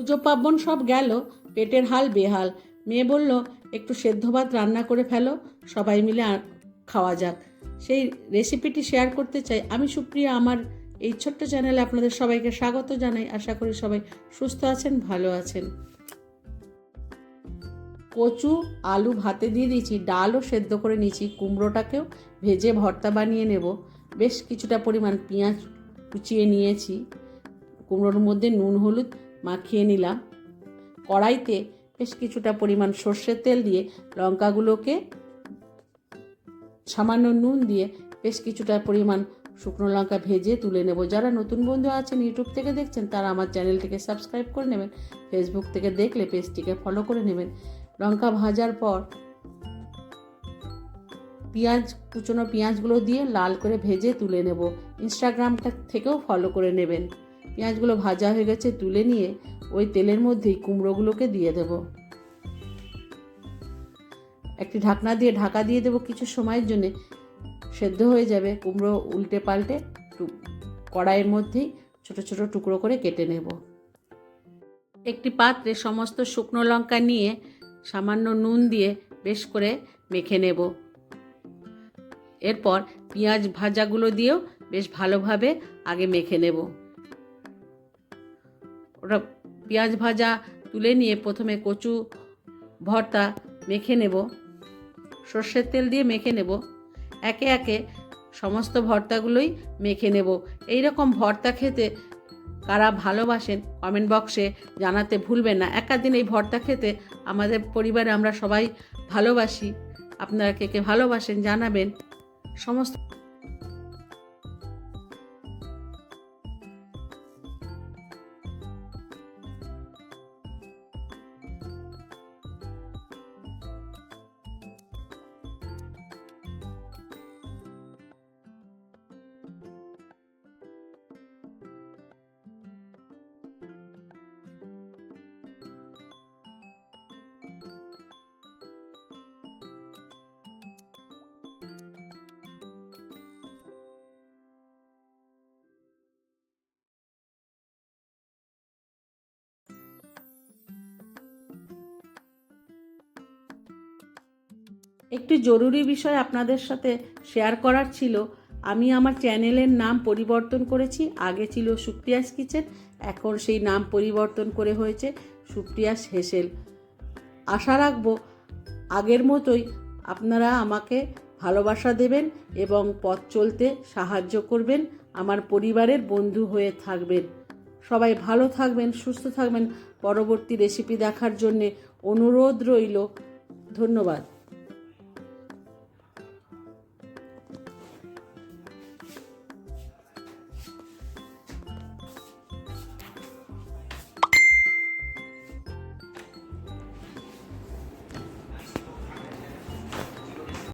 পুজো পার্বণ সব গেল, পেটের হাল বেহাল। মেয়ে বলল, একটু সেদ্ধ ভাত রান্না করে ফেলো, সবাই মিলে খাওয়া যাক। সেই রেসিপিটি শেয়ার করতে চাই। আমি সুপ্রিয়া, আমার এই ছোট্ট চ্যানেলে আপনাদের সবাইকে স্বাগত জানাই। আশা করি সবাই সুস্থ আছেন, ভালো আছেন। কচু, আলু ভাতে দিয়ে দিয়েছি, ডালও সেদ্ধ করে নিয়েছি, কুমড়োটাকেও ভেজে ভর্তা বানিয়ে নেব। বেশ কিছুটা পরিমাণ পেঁয়াজ কুচিয়ে নিয়েছি। কুমড়োর মধ্যে নুন, হলুদ মাখিয়ে নিলাম। কড়াইতে বেশ কিছুটা পরিমাণ সর্ষের তেল দিয়ে লঙ্কাগুলোকে সামান্য নুন দিয়ে বেশ কিছুটা পরিমাণ শুকনো লঙ্কা ভেজে তুলে নেব। যারা নতুন বন্ধু আছেন ইউটিউব থেকে দেখছেন, তারা আমার চ্যানেলটিকে সাবস্ক্রাইব করে নেবেন। ফেসবুক থেকে দেখলে পেজটিকে ফলো করে নেবেন। লঙ্কা ভাজার পর পেঁয়াজ, কুচনো পেঁয়াজগুলো দিয়ে লাল করে ভেজে তুলে নেব। ইনস্টাগ্রামটা থেকেও ফলো করে নেবেন। পেঁয়াজগুলো ভাজা হয়ে গেছে, তুলে নিয়ে ওই তেলের মধ্যেই কুমড়োগুলোকে দিয়ে দেব। একটি ঢাকনা দিয়ে ঢাকা দিয়ে দেবো কিছু সময়ের জন্য, সেদ্ধ হয়ে যাবে কুমড়ো উল্টে পাল্টে কড়াইয়ের মধ্যেই ছোট ছোট টুকরো করে কেটে নেব। একটি পাত্রে সমস্ত শুকনো লঙ্কা নিয়ে সামান্য নুন দিয়ে বেশ করে মেখে নেব। এরপর পেঁয়াজ ভাজাগুলো দিয়েও বেশ ভালোভাবে আগে মেখে নেব। পেঁয়াজ ভাজা তুলে নিয়ে প্রথমে কচু ভর্তা মেখে নেব। সর্ষের তেল দিয়ে মেখে নেব। একে একে সমস্ত ভর্তাগুলোই মেখে নেব। এই রকম ভর্তা খেতে কারা ভালোবাসেন কমেন্ট বক্সে জানাতে ভুলবেন না। একাদিন এই ভর্তা খেতে আমাদের পরিবারে আমরা সবাই ভালোবাসি। আপনারা কে কে ভালোবাসেন জানাবেন। সমস্ত একটি জরুরি বিষয় আপনাদের সাথে শেয়ার করার ছিল। আমি আমার চ্যানেলের নাম পরিবর্তন করেছি। আগে ছিল সুপ্রিয়াস কিচেন, এখন সেই নাম পরিবর্তন করে হয়েছে সুপ্রিয়াস হেসেল। আশা রাখব আগের মতোই আপনারা আমাকে ভালোবাসা দেবেন এবং পথ চলতে সাহায্য করবেন, আমার পরিবারের বন্ধু হয়ে থাকবেন। সবাই ভালো থাকবেন, সুস্থ থাকবেন। পরবর্তী রেসিপি দেখার জন্যে অনুরোধ রইল। ধন্যবাদ।